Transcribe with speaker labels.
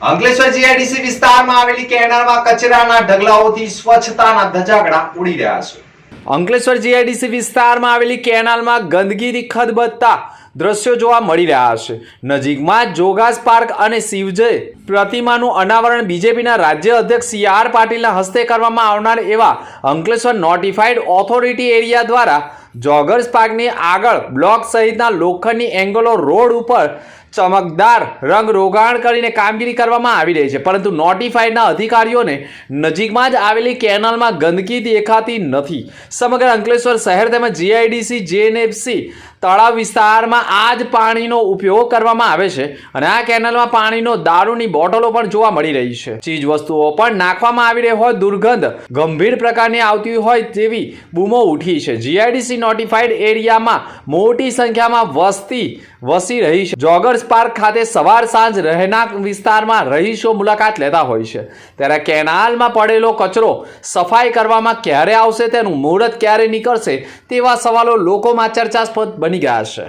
Speaker 1: Ankleshwar GIDC વિસ્તારમાં આવેલી કેનાલમાં કચરાના ઢગલાઓથી સ્વચ્છતાના ધજાગડા ઉડી રહ્યા છે. અંકલેશ્વર જીઆઈડીસી વિસ્તારમાં આવેલી કેનાલમાં ગંદકીથી ખદબદતા દ્રશ્યો જોવા મળી રહ્યા છે. નજીકમાં જોગાસ પાર્ક અને શિવજય પ્રતિમાનું અનાવરણ બીજેપીના રાજ્ય અધ્યક્ષ સી આર પાટીલના હસ્તે કરવામાં આવનાર એવા અંકલેશ્વર નોટિફાઈડ ઓથોરિટી એરિયા દ્વારા જોગર્સ પાર્કની આગળ બ્લોક સહિતના લોખંડની એંગલો રોડ ઉપર ચમકદાર રંગ રોગાણ કરીને કામગીરી કરવામાં આવી રહી છે. પરંતુ નોટિફાઈડના અધિકારીઓને નજીકમાં જ આવેલી કેનાલમાં ગંદકી દેખાતી નથી. સમગ્ર અંકલેશ્વર શહેર તેમજ જીઆઈડીસી જેએનએફસી તળાવ વિસ્તારમાં આ જ પાણીનો ઉપયોગ કરવામાં આવે છે અને આ કેનાલમાં પાણીનો દારૂની બોટલો પણ જોવા મળી રહી છે. ચીજ વસ્તુઓ પણ નાખવામાં આવી રહી હોય દુર્ગંધ ગંભીર પ્રકારની આવતી હોય તેવી બૂમો ઉઠી છે. જીઆઈડીસી નોટિફાઈડ એરિયામાં મોટી સંખ્યામાં વસ્તી વસી રહી છે. જોગર્સ પાર્ક ખાતે સવાર સાંજ રહેણાંક વિસ્તારમાં રહીશો મુલાકાત લેતા હોય છે. ત્યારે કેનાલમાં પડેલો કચરો સફાઈ કરવામાં ક્યારે આવશે તેનું મુહૂર્ત ક્યારે નીકળશે તેવા સવાલો લોકોમાં ચર્ચાસ્પદ બની ગયા છે